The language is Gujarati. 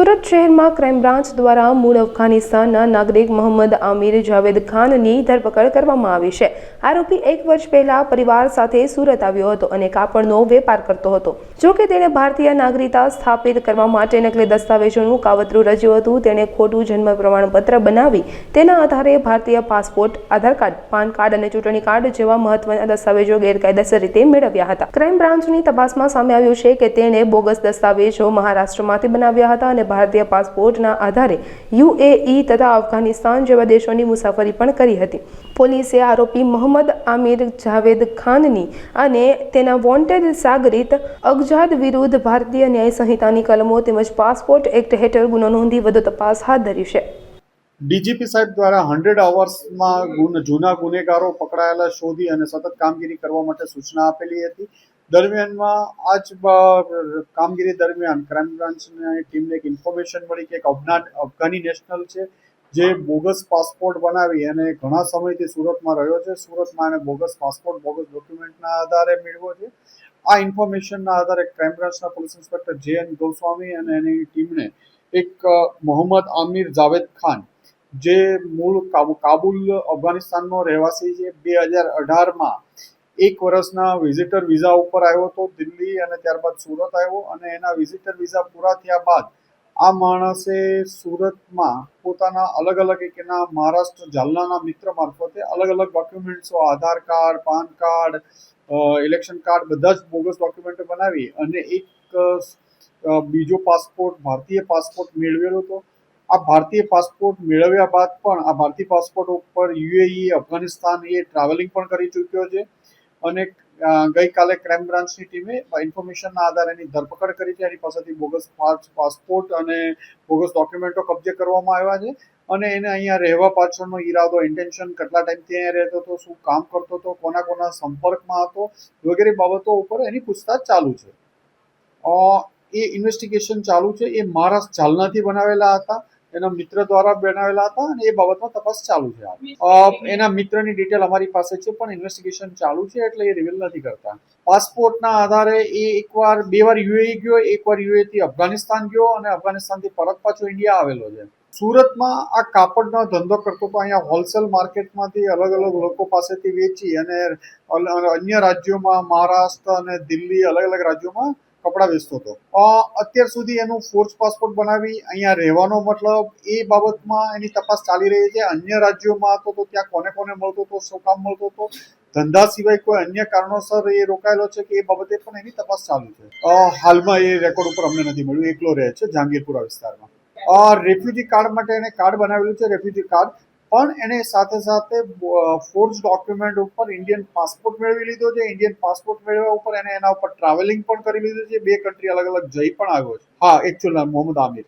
સુરત શહેરમાં ક્રાઇમ બ્રાન્ચ દ્વારા મૂળ અફઘાનિસ્તાનના નાગરિક મોહમ્મદ આમિર જાવેદ ખાનની ધરપકડ કરવામાં આવી છે. આરોપી એક વર્ષ પહેલા પરિવાર સાથે સુરત આવ્યો હતો અને કાપડનો વેપાર કરતો હતો. જો કે તેણે ભારતીય નાગરિકતા સ્થાપિત કરવા માટે નકલી દસ્તાવેજોનું કાવતરું રચ્યું હતું. તેણે ખોટું જન્મ પ્રમાણપત્ર બનાવી તેના આધારે ભારતીય passport, Aadhaar card, PAN card અને ચૂંટણી કાર્ડ જેવા મહત્વના દસ્તાવેજો ગેરકાયદેસર રીતે મેળવ્યા હતા. ક્રાઇમ બ્રાન્ચની તપાસમાં સામે આવ્યું છે કે તેણે બોગસ દસ્તાવેજો મહારાષ્ટ્રમાંથી બનાવ્યા હતા અને ભારતીય પાસપોર્ટના આધારે યુએઈ તથા અફઘાનિસ્તાન જેવા દેશોની મુસાફરી પણ કરી હતી. પોલીસે આરોપી મોહમ્મદ આમિર જાવેદ ખાનની અને તેના વોન્ટેડ સાગરીત અગજાદ વિરુદ્ધ ભારતીય ન્યાય સંહિતાની કલમો તેમજ પાસપોર્ટ એક્ટ હેઠળ ગુનો નોંધી વધુ તપાસ હાથ ધરી છે. ડીજીપી સાહેબ દ્વારા હંડ્રેડ અવર્સમાં જૂના ગુનેગારો પકડાયેલા, શોધી અને સતત કામગીરી કરવા માટે સૂચના આપેલી હતી. દરમિયાનમાં આ જ કામગીરી દરમિયાન ક્રાઇમ બ્રાન્ચની ટીમને એક ઇન્ફોર્મેશન મળી કે એક અફઘાન નેશનલ છે, જે બોગસ પાસપોર્ટ બનાવી અને ઘણા સમયથી સુરતમાં રહ્યો છે. સુરતમાં એને બોગસ પાસપોર્ટ, બોગસ ડોક્યુમેન્ટના આધારે મેળવ્યો છે. આ ઇન્ફોર્મેશનના આધારે ક્રાઇમ બ્રાન્ચના police inspector J N Goswami અને એની ટીમને એક મોહમ્મદ આમિર જાવેદ ખાન, જે મૂળ કાબુ, કાબુલ અફઘાનિસ્તાનનો રહેવાસી છે, બે હજાર અઢારમાં એક વર્ષના વિઝિટર વિઝા ઉપર આવ્યો હતો, દિલ્હી અને ત્યારબાદ સુરત આવ્યો અને એના વિઝિટર વિઝા પૂરા થયા બાદ આ માણસે સુરતમાં પોતાના અલગ અલગ એક એના મહારાષ્ટ્ર જાલનાના મિત્ર મારફતે અલગ અલગ ડોક્યુમેન્ટ્સો Aadhaar card, PAN card election card બધા જ બોગસ ડોક્યુમેન્ટો બનાવી અને એક બીજો પાસપોર્ટ ભારતીય પાસપોર્ટ મેળવેલો હતો. આ ભારતીય પાસપોર્ટ મેળવ્યા બાદ પણ આ ભારતીય પાસપોર્ટ ઉપર યુએઈ અફઘાનિસ્તાન એ ટ્રાવેલિંગ પણ કરી ચૂક્યો છે. અને ગઈકાલે ક્રાઇમ બ્રાન્ચની ટીમે ઇન્ફોર્મેશનના આધારે એની ધરપકડ કરી છે. એની પાસેથી બોગસ પાસ- પાસપોર્ટ અને બોગસ ડોક્યુમેન્ટો કબજે કરવામાં આવ્યા છે અને એને અહીંયા રહેવા પાછળનો ઈરાદો ઇન્ટેન્શન કેટલા ટાઈમથી અહીંયા રહેતો હતો, શું કામ કરતો હતો, કોના કોના સંપર્કમાં હતો વગેરે બાબતો ઉપર એની પૂછતાછ ચાલુ છે. એ ઇન્વેસ્ટિગેશન ચાલુ છે. એ મહારાષ્ટ્ર જાલનાથી બનાવેલા હતા. એના મિત્ર દ્વારા બનાવેલા હતા અને એ બાબતમાં તપાસ ચાલુ છે એના મિત્રની ડિટેલ અમારી પાસે છે, પણ ઇન્વેસ્ટિગેશન ચાલુ છે એટલે એ રિવીલ નથી કરતા. પાસપોર્ટના આધારે એ એકવાર, બે વાર યુએઈ ગયો એકવાર યુએ થી અફઘાનિસ્તાન ગયો અને અફઘાનિસ્તાનથી પરત પાછો ઇન્ડિયા આવેલો છે. સુરતમાં આ કાપડનો ધંધો કરતો તો અહીંયા હોલસેલ માર્કેટમાંથી અલગ અલગ લોકો પાસેથી વેચી અને અન્ય રાજ્યોમાં, મહારાષ્ટ્ર અને દિલ્હી અલગ અલગ રાજ્યોમાં કપડાં વેચતો હતો. અત્યાર સુધી એનું ફોર્સ પાસપોર્ટ બનાવી અહીંયા રહેવાનો મતલબ એ બાબતમાં એની તપાસ ચાલી રહી છે. અન્ય રાજ્યોમાં હતો તો ત્યાં કોને કોને મળતો હતો, શું કામ મળતો હતો? ધંધા સિવાય કોઈ અન્ય કારણોસર એ રોકાયેલો છે કે એ બાબતે પણ એની તપાસ ચાલુ છે. હાલમાં એ રેકોર્ડ ઉપર અમને નથી મળ્યું. એકલો રહે છે, જહાંગીરપુરા વિસ્તારમાં. રેફ્યુજી કાર્ડ માટે એને કાર્ડ બનાવેલું છે રેફ્યુજી કાર્ડ પણ એને સાથે સાથે ફોર્સ ડોક્યુમેન્ટ ઉપર ઇન્ડિયન પાસપોર્ટ મેળવી લીધો છે. ઇન્ડિયન પાસપોર્ટ મેળવ્યા ઉપર એને એના ઉપર ટ્રાવેલિંગ પણ કરી લીધું છે. બે કન્ટ્રી અલગ અલગ જઈ પણ આવ્યો છે. હા એકચ્યુઅલ મોહમ્મદ આમિર.